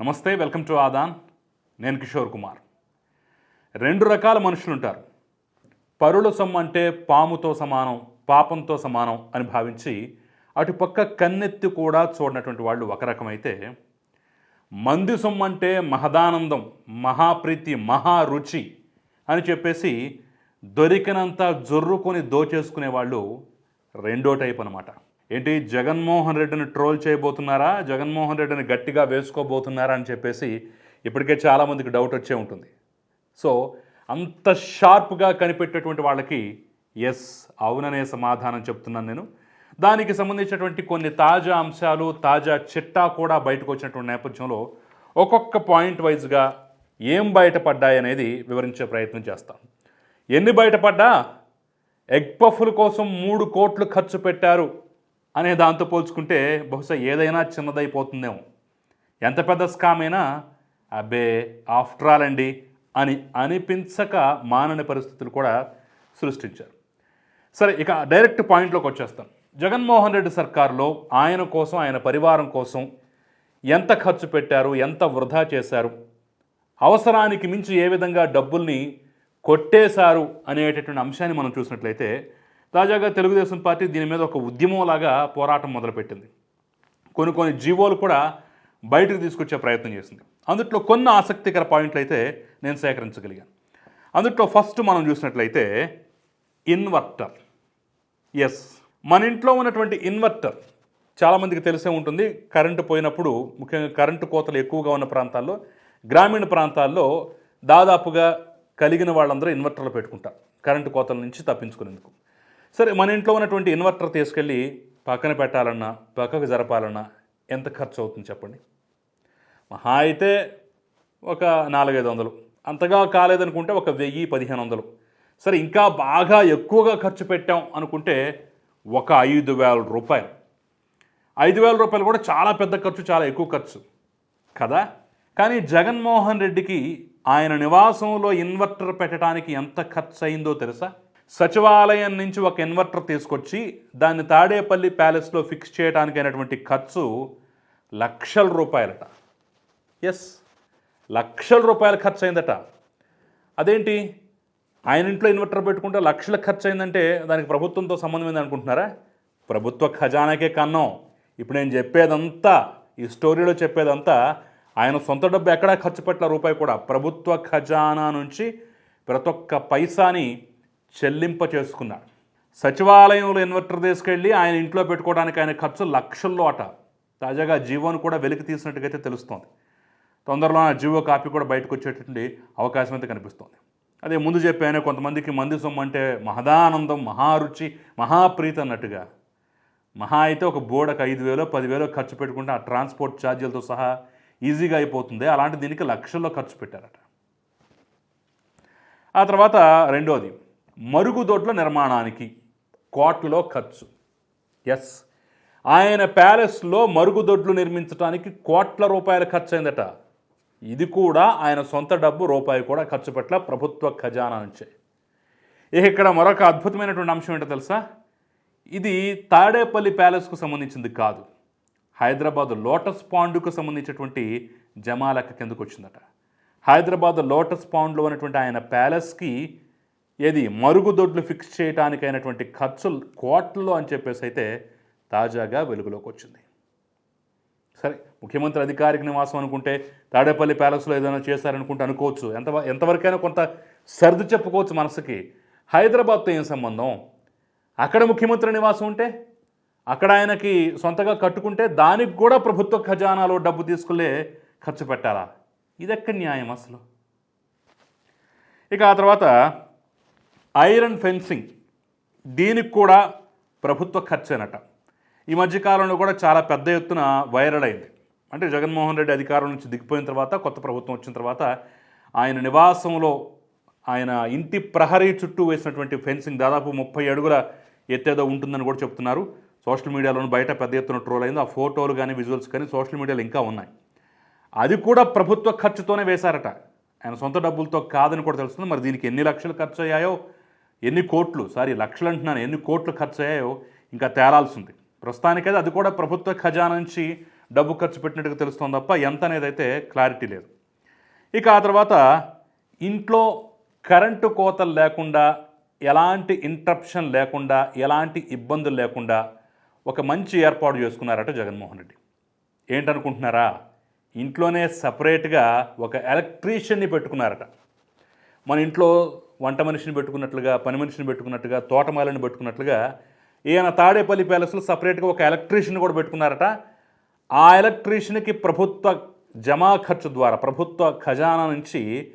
నమస్తే welcome to Aadan. నేను కిషోర్ కుమార్. రెండు రకాల మనుషులు ఉంటారు పరుల సొమ్ము అంటే పాముతో సమానం పాపంతో సమానం అని భావించి అటుపక్క కన్నెత్తి కూడా చూడనటువంటి వాళ్ళు ఒక రకమైతే మంది సొమ్ము అంటే మహదానందం మహాప్రీతి మహారుచి అని చెప్పేసి దొరికినంత జొర్రుకొని దోచేసుకునే వాళ్ళు రెండో టైప్ అనమాట ఏంటి జగన్మోహన్ రెడ్డిని ట్రోల్ చేయబోతున్నారా? జగన్మోహన్ రెడ్డిని గట్టిగా వేసుకోబోతున్నారా అని చెప్పేసి ఇప్పటికే చాలామందికి డౌట్ వచ్చే ఉంటుంది. సో అంత షార్ప్గా కనిపెట్టేటువంటి వాళ్ళకి ఎస్ అవుననే సమాధానం చెప్తున్నాను నేను. దానికి సంబంధించినటువంటి కొన్ని తాజా అంశాలు తాజా చిట్టా కూడా బయటకు వచ్చినటువంటి నేపథ్యంలో ఒక్కొక్క పాయింట్ వైజ్గా ఏం బయటపడ్డాయి అనేది వివరించే ప్రయత్నం చేస్తాం. ఎన్ని బయటపడ్డా? ఎగ్ పఫ్ల కోసం మూడు కోట్లు ఖర్చు పెట్టారు. అనే దాంతో పోల్చుకుంటే బహుశా ఏదైనా చిన్నదైపోతుందేమో. ఎంత పెద్ద స్కామ్ అయినా అబ్బే ఆఫ్టర్ ఆల్ అండి అని అనిపించక మానని పరిస్థితులు కూడా సృష్టించారు. సరే ఇక డైరెక్ట్ పాయింట్లోకి వచ్చేస్తాం. జగన్మోహన్ రెడ్డి సర్కారులో ఆయన కోసం ఆయన పరివారం కోసం ఎంత ఖర్చు పెట్టారు ఎంత వృధా చేశారు అవసరానికి మించి ఏ విధంగా డబ్బుల్ని కొట్టేశారు అనేటటువంటి అంశాన్ని మనం చూసినట్లయితే తాజాగా తెలుగుదేశం పార్టీ దీని మీద ఒక ఉద్యమంలాగా పోరాటం మొదలుపెట్టింది. కొన్ని కొన్ని జీవోలు కూడా బయటకు తీసుకొచ్చే ప్రయత్నం చేసింది. అందుట్లో కొన్ని ఆసక్తికర పాయింట్లు అయితే నేను సేకరించగలిగాను. అందుట్లో ఫస్ట్ మనం చూసినట్లయితే ఇన్వర్టర్. ఎస్ మన ఇంట్లో ఉన్నటువంటి ఇన్వర్టర్ చాలామందికి తెలిసే ఉంటుంది. కరెంటు పోయినప్పుడు ముఖ్యంగా కరెంటు కోతలు ఎక్కువగా ఉన్న ప్రాంతాల్లో గ్రామీణ ప్రాంతాల్లో దాదాపుగా కలిగిన వాళ్ళందరూ ఇన్వర్టర్లు పెట్టుకుంటారు. కరెంటు కోతల నుంచి తప్పించుకునేందుకు. సరే మన ఇంట్లో ఉన్నటువంటి ఇన్వర్టర్ తీసుకెళ్ళి పక్కన పెట్టాలన్నా పక్కకు జరపాలన్నా ఎంత ఖర్చు అవుతుంది చెప్పండి? మహా అయితే ఒక నాలుగైదు వందలు. అంతగా కాలేదనుకుంటే ఒక వెయ్యి పదిహేను వందలు. సరే ఇంకా బాగా ఎక్కువగా ఖర్చు పెట్టాం అనుకుంటే ఒక ఐదు వేల రూపాయలు. ఐదు వేల రూపాయలు కూడా చాలా పెద్ద ఖర్చు చాలా ఎక్కువ ఖర్చు. కదా? కానీ జగన్మోహన్ రెడ్డికి ఆయన నివాసంలో ఇన్వర్టర్ పెట్టడానికి ఎంత ఖర్చు అయిందో తెలుసా? సచివాలయం నుంచి ఒక ఇన్వర్టర్ తీసుకొచ్చి దాన్ని తాడేపల్లి ప్యాలెస్లో ఫిక్స్ చేయడానికి అయినటువంటి ఖర్చు లక్షల రూపాయలట. ఎస్ లక్షల రూపాయలు ఖర్చు అయిందట. అదేంటి? ఆయన ఇంట్లో ఇన్వర్టర్ పెట్టుకుంటే లక్షల ఖర్చు అయిందంటే దానికి ప్రభుత్వంతో సంబంధం ఏంది అనుకుంటున్నారా? ప్రభుత్వ ఖజానాకే కన్నం. ఇప్పుడు నేను చెప్పేదంతా ఈ స్టోరీలో చెప్పేదంతా ఆయన సొంత డబ్బు ఎక్కడా ఖర్చు పెట్టిన రూపాయి కూడా ప్రభుత్వ ఖజానా నుంచి ప్రతి ఒక్క పైసాని చెల్లింప చేసుకున్నాడు. సచివాలయంలో ఇన్వర్టర్ తీసుకెళ్ళి ఆయన ఇంట్లో పెట్టుకోవడానికి ఆయన ఖర్చు లక్షల్లో అట. తాజాగా జీవోను కూడా వెలికి తీసినట్టుగైతే తెలుస్తోంది. తొందరలో ఆ జీవో కాపీ కూడా బయటకు వచ్చేటటువంటి అవకాశం అయితే కనిపిస్తోంది. అదే ముందు చెప్పాను కొంతమందికి మంది సొమ్ము అంటే మహదానందం మహారుచి మహాప్రీతి అన్నట్టుగా. మహా అయితే ఒక బోర్డకు ఐదు వేలో పదివేలో ఖర్చు పెట్టుకుంటే ఆ ట్రాన్స్పోర్ట్ ఛార్జీలతో సహా ఈజీగా అయిపోతుంది. అలాంటి దీనికి లక్షల్లో ఖర్చు పెట్టారట. ఆ తర్వాత రెండోది. మరుగుదొడ్ల నిర్మాణానికి కోట్లలో ఖర్చు. ఎస్ ఆయన ప్యాలెస్లో మరుగుదొడ్లు నిర్మించడానికి కోట్ల రూపాయల ఖర్చు అయిందట ఇది కూడా ఆయన సొంత డబ్బు రూపాయి కూడా ఖర్చు పెట్టల ప్రభుత్వ ఖజానా నుంచే. ఇక ఇక్కడ మరొక అద్భుతమైనటువంటి అంశం ఏంటో తెలుసా? ఇది తాడేపల్లి ప్యాలెస్కు సంబంధించింది కాదు. హైదరాబాద్ లోటస్ పాండుకు సంబంధించినటువంటి జమాలెక్క కిందకు వచ్చిందట హైదరాబాద్ లోటస్ పాండ్లో ఉన్నటువంటి ఆయన ప్యాలెస్కి ఏది? మరుగుదొడ్లు ఫిక్స్ చేయడానికైనటువంటి ఖర్చులు కోట్లలో అని చెప్పేసి అయితే తాజాగా వెలుగులోకి వచ్చింది. సరే ముఖ్యమంత్రి అధికారిక నివాసం అనుకుంటే తాడేపల్లి ప్యాలెస్లో ఏదైనా చేశారనుకుంటే అనుకోవచ్చు. ఎంత ఎంతవరకైనా కొంత సర్ది చెప్పుకోవచ్చు మనసుకి. హైదరాబాద్తో ఏం సంబంధం? అక్కడ ముఖ్యమంత్రి నివాసం ఉంటే? అక్కడ ఆయనకి సొంతగా కట్టుకుంటే దానికి కూడా ప్రభుత్వ ఖజానాలో డబ్బు తీసుకులే ఖర్చు పెట్టాలా? ఇదెక్కడ న్యాయం అసలు? ఇక ఆ తర్వాత ఐరన్ ఫెన్సింగ్ దీనికి కూడా ప్రభుత్వ ఖర్చేనట. ఈ మధ్యకాలంలో కూడా చాలా పెద్ద ఎత్తున వైరల్ అయింది. అంటే జగన్మోహన్ రెడ్డి అధికారం నుంచి దిగిపోయిన తర్వాత కొత్త ప్రభుత్వం వచ్చిన తర్వాత ఆయన నివాసంలో ఆయన ఇంటి ప్రహరీ చుట్టూ వేసినటువంటి ఫెన్సింగ్ దాదాపు ముప్పై అడుగుల ఎత్తేదో ఉంటుందని కూడా చెప్తున్నారు. సోషల్ మీడియాలోనూ బయట పెద్ద ఎత్తున ట్రోల్ అయింది. ఆ ఫోటోలు కానీ విజువల్స్ కానీ సోషల్ మీడియాలో ఇంకా ఉన్నాయి. అది కూడా ప్రభుత్వ ఖర్చుతోనే వేశారట. ఆయన సొంత డబ్బులతో కాదని కూడా తెలుస్తుంది. మరి దీనికి ఎన్ని లక్షలు ఖర్చు అయ్యాయో ఎన్ని కోట్లు సారీ లక్షలు అంటున్నాను ఎన్ని కోట్లు ఖర్చు అయ్యాయో ఇంకా తేలాల్సింది. ప్రస్తుతానికైతే అది కూడా ప్రభుత్వ ఖజానా నుంచి డబ్బు ఖర్చు పెట్టినట్టుగా తెలుస్తుంది తప్ప ఎంత అనేది అయితే క్లారిటీ లేదు. ఇక ఆ తర్వాత ఇంట్లో కరెంటు కోతలు లేకుండా ఎలాంటి ఇంటరప్షన్ లేకుండా ఎలాంటి ఇబ్బందులు లేకుండా ఒక మంచి ఏర్పాటు చేసుకున్నారట జగన్మోహన్ రెడ్డి. ఏంటనుకుంటున్నారా? ఇంట్లోనే సపరేట్గా ఒక ఎలక్ట్రీషియన్ని పెట్టుకున్నారట. మన ఇంట్లో వంట మనిషిని పెట్టుకున్నట్లుగా పని మనిషిని పెట్టుకున్నట్టుగా తోటమాలని పెట్టుకున్నట్లుగా ఈయన తాడేపల్లి ప్యాలెస్లో సపరేట్గా ఒక ఎలక్ట్రీషియన్ కూడా పెట్టుకున్నారట. ఆ ఎలక్ట్రీషియన్కి ప్రభుత్వ జమా ఖర్చు ద్వారా ప్రభుత్వ ఖజానా నుంచి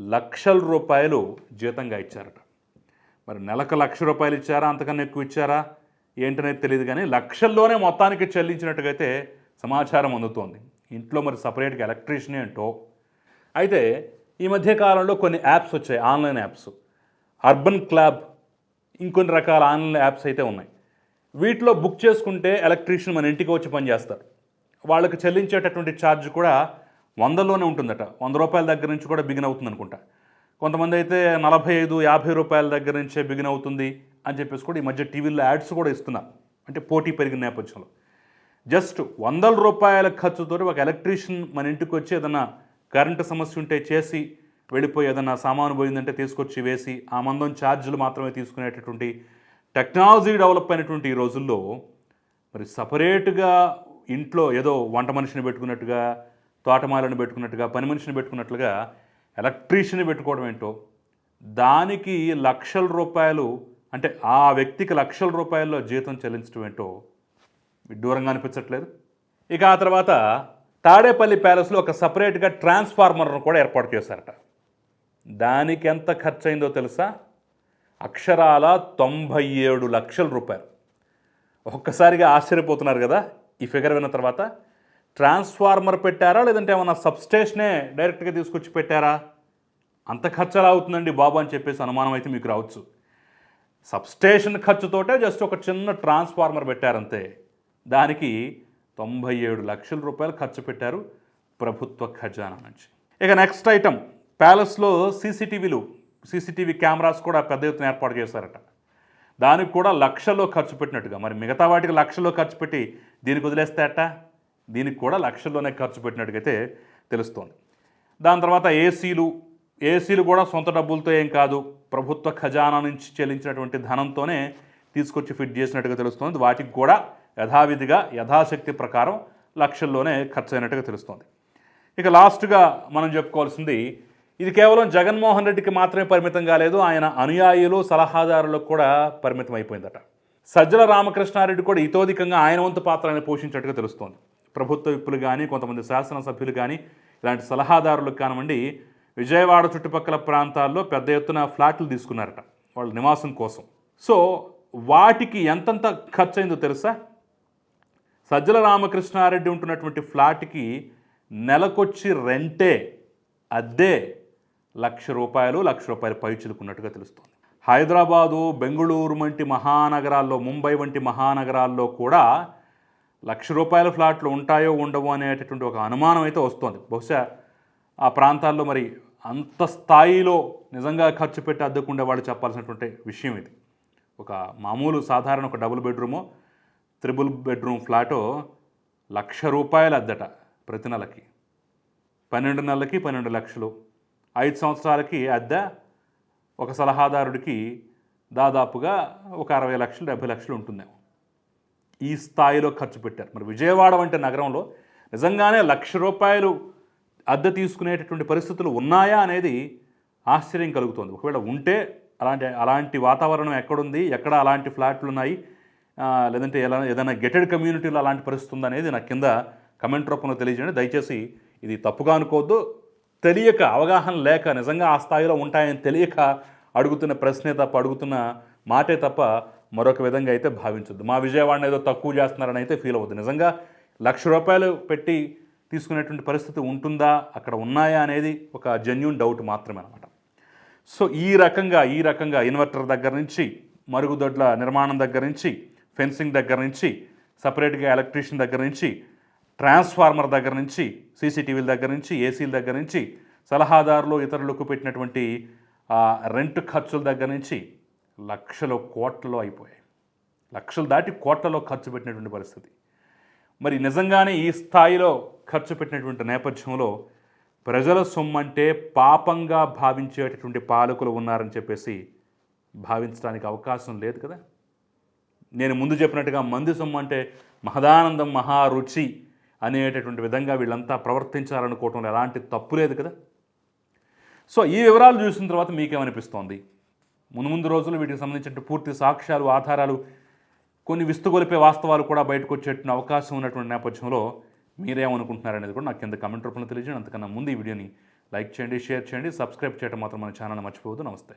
లక్షల రూపాయలు జీతంగా ఇచ్చారట. మరి నెలకు లక్ష రూపాయలు ఇచ్చారా? అంతకన్నా ఎక్కువ ఇచ్చారా? ఏంటనేది తెలియదు కానీ లక్షల్లోనే మొత్తానికి చెల్లించినట్టుగా అయితే సమాచారం అందుతోంది. ఇంట్లో మరి సపరేట్గా ఎలక్ట్రీషియన్ ఏంటో. అయితే ఈ మధ్య కాలంలో కొన్ని యాప్స్ వచ్చాయి ఆన్లైన్ యాప్స్. అర్బన్ క్లాబ్ ఇంకొన్ని రకాల ఆన్లైన్ యాప్స్ అయితే ఉన్నాయి. వీటిలో బుక్ చేసుకుంటే ఎలక్ట్రీషియన్ మన ఇంటికి వచ్చి పనిచేస్తారు వాళ్ళకి చెల్లించేటటువంటి ఛార్జ్ కూడా వందలోనే ఉంటుందట. వంద రూపాయల దగ్గర నుంచి కూడా బిగిన్ అవుతుంది అనుకుంటా. కొంతమంది అయితే నలభై ఐదు యాభై రూపాయల దగ్గర నుంచే బిగిన్ అవుతుంది అని చెప్పేసి కూడా ఈ మధ్య టీవీలో యాడ్స్ కూడా ఇస్తున్నారు. అంటే పోటీ పెరిగిన నేపథ్యంలో. జస్ట్ వందల రూపాయల ఖర్చుతో ఒక ఎలక్ట్రీషియన్ మన ఇంటికి వచ్చి ఏదైనా కరెంటు సమస్య ఉంటే చేసి వెళ్ళిపోయి ఏదన్నా సామాను పోయిందంటే తీసుకొచ్చి వేసి ఆ మందం ఛార్జీలు మాత్రమే తీసుకునేటటువంటి టెక్నాలజీ డెవలప్ అయినటువంటి ఈ రోజుల్లో మరి సపరేట్గా ఇంట్లో ఏదో వంట మనిషిని పెట్టుకున్నట్టుగా తోటమాలను పెట్టుకున్నట్టుగా పని మనిషిని పెట్టుకున్నట్లుగా ఎలక్ట్రీషియన్ పెట్టుకోవడం ఏంటో దానికి లక్షల రూపాయలు అంటే ఆ వ్యక్తికి లక్షల రూపాయల్లో జీతం చెల్లించడం ఏంటో విడ్డూరంగా అనిపించట్లేదు. ఇక ఆ తర్వాత తాడేపల్లి ప్యాలెస్లో ఒక సపరేట్గా ట్రాన్స్ఫార్మర్ను కూడా ఏర్పాటు చేశారట. దానికి ఎంత ఖర్చు అయిందో తెలుసా? అక్షరాల తొంభై ఏడు లక్షల రూపాయలు. ఒక్కసారిగా ఆశ్చర్యపోతున్నారు కదా ఈ ఫిగర్ విన్న తర్వాత. ట్రాన్స్ఫార్మర్ పెట్టారా? లేదంటే ఏమన్నా సబ్స్టేషనే డైరెక్ట్గా తీసుకొచ్చి పెట్టారా? అంత ఖర్చు ఎలా అవుతుందండి బాబు అని చెప్పేసి అనుమానం అయితే మీకు రావచ్చు. సబ్స్టేషన్ ఖర్చుతోటే జస్ట్ ఒక చిన్న ట్రాన్స్ఫార్మర్ పెట్టారంతే. దానికి తొంభై ఏడు లక్షల రూపాయలు ఖర్చు పెట్టారు ప్రభుత్వ ఖజానా నుంచి. ఇక నెక్స్ట్ ఐటమ్ ప్యాలెస్లో సీసీటీవీలు సీసీటీవీ కెమెరాస్ కూడా పెద్ద ఎత్తున ఏర్పాటు చేశారట. దానికి కూడా లక్షల్లో ఖర్చు పెట్టినట్టుగా మరి మిగతా వాటికి లక్షల్లో ఖర్చు పెట్టి దీనికి వదిలేస్తే అట్ట దీనికి కూడా లక్షల్లోనే ఖర్చు పెట్టినట్టుగైతే అయితే తెలుస్తోంది. దాని తర్వాత ఏసీలు ఏసీలు కూడా సొంత డబ్బులతో ఏం కాదు ప్రభుత్వ ఖజానా నుంచి చెల్లించినటువంటి ధనంతోనే తీసుకొచ్చి ఫిట్ చేసినట్టుగా తెలుస్తోంది. వాటికి కూడా యథావిధిగా యథాశక్తి ప్రకారం లక్షల్లోనే ఖర్చు అయినట్టుగా తెలుస్తోంది. ఇక లాస్ట్గా మనం చెప్పుకోవాల్సింది ఇది కేవలం జగన్మోహన్ రెడ్డికి మాత్రమే పరిమితం కాలేదు ఆయన అనుయాయులు సలహాదారులకు కూడా పరిమితం అయిపోయిందట. సజ్జల రామకృష్ణారెడ్డి కూడా ఇతోధికంగా ఆయన వంతు పాత్రని పోషించినట్టుగా తెలుస్తోంది. ప్రభుత్వ విప్పులు కానీ కొంతమంది శాసనసభ్యులు కానీ ఇలాంటి సలహాదారులకు కానివ్వండి విజయవాడ చుట్టుపక్కల ప్రాంతాల్లో పెద్ద ఎత్తున ఫ్లాట్లు తీసుకున్నారట వాళ్ళ నివాసం కోసం. సో వాటికి ఎంతంత ఖర్చు అయిందో తెలుసా? సజ్జల రామకృష్ణారెడ్డి ఉంటున్నటువంటి ఫ్లాట్కి నెలకొచ్చి రెంటే అద్దె లక్ష రూపాయలు లక్ష రూపాయలు పైచులుకున్నట్టుగా తెలుస్తోంది. హైదరాబాదు బెంగళూరు వంటి మహానగరాల్లో ముంబై వంటి మహానగరాల్లో కూడా లక్ష రూపాయల ఫ్లాట్లు ఉంటాయో ఉండవో అనేటటువంటి ఒక అనుమానం అయితే వస్తోంది. బహుశా ఆ ప్రాంతాల్లో మరి అంత స్థాయిలో నిజంగా ఖర్చు పెట్టి అద్దెకుండే వాళ్ళు చెప్పాల్సినటువంటి విషయం ఇది. ఒక మామూలు సాధారణ ఒక డబుల్ బెడ్రూము త్రిబుల్ బెడ్రూమ్ ఫ్లాటో లక్ష రూపాయల అద్దెట ప్రతి నెలకి. పన్నెండు నెలలకి పన్నెండు లక్షలు. ఐదు సంవత్సరాలకి అద్దె ఒక సలహాదారుడికి దాదాపుగా ఒక అరవై లక్షలు డెబ్బై లక్షలు ఉంటుందేమో. ఈ స్థాయిలో ఖర్చు పెట్టారు. మరి విజయవాడ వంటి నగరంలో నిజంగానే లక్ష రూపాయలు అద్దె తీసుకునేటటువంటి పరిస్థితులు ఉన్నాయా అనేది ఆశ్చర్యం కలుగుతుంది. ఒకవేళ ఉంటే అలాంటి అలాంటి వాతావరణం ఎక్కడుంది? ఎక్కడ అలాంటి ఫ్లాట్లు ఉన్నాయి? లేదంటే ఎలా ఏదైనా గెటెడ్ కమ్యూనిటీలో అలాంటి పరిస్థితి ఉందనేది నాకు కింద కమెంట్ రూపంలో తెలియజేయండి. దయచేసి ఇది తప్పుగా అనుకోవద్దు. తెలియక అవగాహన లేక నిజంగా ఆ స్థాయిలో ఉంటాయని తెలియక అడుగుతున్న ప్రశ్నే తప్ప అడుగుతున్న మాటే తప్ప మరొక విధంగా అయితే భావించొద్దు. మా విజయవాడని ఏదో తక్కువ చేస్తున్నారని అయితే ఫీల్ అవ్వద్దు. నిజంగా లక్ష రూపాయలు పెట్టి తీసుకునేటువంటి పరిస్థితి ఉంటుందా అక్కడ ఉన్నాయా అనేది ఒక జెన్యున్ డౌట్ మాత్రమే అనమాట సో ఈ రకంగా ఈ రకంగా ఇన్వర్టర్ దగ్గర నుంచి మరుగుదొడ్ల నిర్మాణం దగ్గర నుంచి ఫెన్సింగ్ దగ్గర నుంచి సపరేట్గా ఎలక్ట్రీషియన్ దగ్గర నుంచి ట్రాన్స్ఫార్మర్ దగ్గర నుంచి సీసీటీవీల దగ్గర నుంచి ఏసీల దగ్గర నుంచి సలహాదారులు ఇతరులకు పెట్టినటువంటి రెంట్ ఖర్చుల దగ్గర నుంచి లక్షల కోట్లలో అయిపోయాయి. లక్షలు దాటి కోట్లలో ఖర్చు పెట్టినటువంటి పరిస్థితి. మరి నిజంగానే ఈ స్థాయిలో ఖర్చు పెట్టినటువంటి నేపథ్యంలో ప్రజల సొమ్మంటే పాపంగా భావించేటటువంటి పాలకులు ఉన్నారని చెప్పేసి భావించడానికి అవకాశం లేదు కదా? నేను ముందు చెప్పినట్టుగా మంది సొమ్ము అంటే మహదానందం మహారుచి అనేటటువంటి విధంగా వీళ్ళంతా ప్రవర్తించాలనుకోవటంలో ఎలాంటి తప్పు లేదు కదా. సో ఈ వివరాలు చూసిన తర్వాత మీకేమనిపిస్తోంది? ముందు ముందు రోజులు వీటికి సంబంధించిన పూర్తి సాక్ష్యాలు ఆధారాలు కొన్ని విస్తుగొలిపే వాస్తవాలు కూడా బయటకు వచ్చేట అవకాశం ఉన్నటువంటి నేపథ్యంలో మీరేమనుకుంటున్నారనేది కూడా నాకు కింద కమెంట్ రూపంలో తెలియజేయండి. అంతకన్నా ముందు ఈ వీడియోని లైక్ చేయండి షేర్ చేయండి సబ్స్క్రైబ్ చేయడం మాత్రం మన ఛానల్ మర్చిపోవద్దు. నమస్తే.